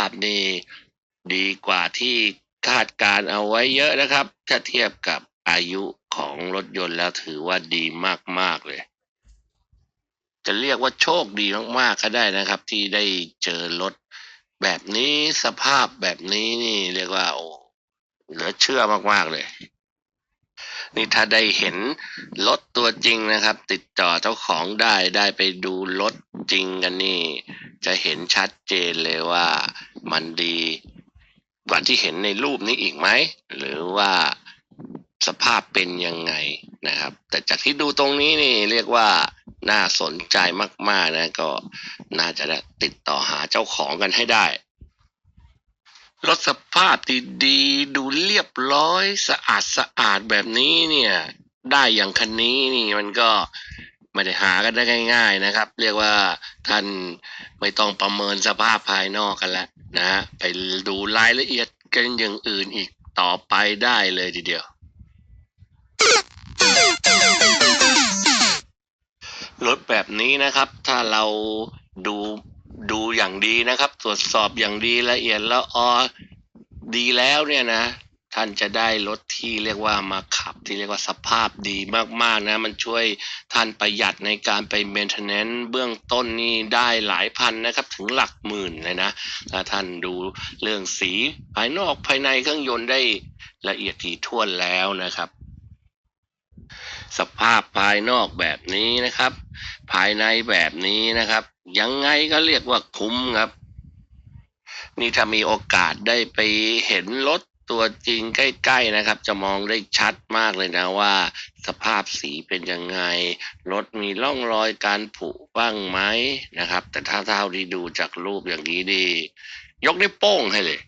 าพนี่ดีกว่าที่คาดการเอาไว้เยอะนะครับ ถ้าเทียบกับอายุของรถยนต์แล้วถือว่าดีมาก ๆ เลย จะเรียกว่าโชคดีมาก ๆ ก็ได้นะครับ ที่ได้เจอรถแบบนี้สภาพแบบนี้นี่เรียกว่าโอ้เหลือเชื่อมาก ๆ เลย นี่ถ้าได้เห็นรถตัวจริงนะครับ ติดต่อเจ้าของได้ได้ไปดูรถจริงกันนี่ จะเห็นชัดเจนเลยว่ามันดีกว่าที่เห็นในรูปนี้อีกไหม หรือว่าสภาพเป็นยังไงนะครับ แต่จากที่ดูตรงนี้นี่เรียกว่าน่าสนใจมากๆนะก็น่าจะติดต่อหาเจ้าของกันให้ได้ รถสภาพดีๆดูเรียบร้อยสะอาดสะอาดแบบนี้เนี่ย ได้อย่างคันนี้นี่มันก็ไม่ได้หากันได้ง่าย ๆนะครับ เรียกว่าท่านไม่ต้องประเมินสภาพภายนอกกันแล้วนะฮะไปดูรายละเอียดกันอย่างอื่นอีกต่อไปได้เลยทีเดียว รถแบบนี้นะครับ ถ้าเราดู ดูอย่างดีนะครับ ตรวจสอบอย่างดีละเอียดแล้วออดีแล้วเนี่ยนะ ท่านจะได้รถที่เรียกว่ามาขับที่เรียกว่าสภาพดีมากๆนะ มันช่วยท่านประหยัดในการไปเมนเทนแนนซ์เบื้องต้นนี่ได้หลายพันนะครับ ถึงหลักหมื่นเลยนะถ้าท่านดูเรื่องสีภายนอกภายในเครื่องยนต์ได้ละเอียดถี่ถ้วนแล้วนะครับสภาพภายนอกแบบนี้นะครับ ภายในแบบนี้นะครับ ยังไงก็เรียกว่าคุ้มครับ นี่ถ้ามีโอกาสได้ไปเห็นรถตัวจริงใกล้ๆนะครับ จะมองได้ชัดมากเลยนะว่า สภาพสีเป็นยังไง รถมีร่องรอยการผุบ้างไหมนะครับ แต่ถ้าเท่าที่ดูจากรูปอย่างนี้ดี ยกได้โป้งให้เลย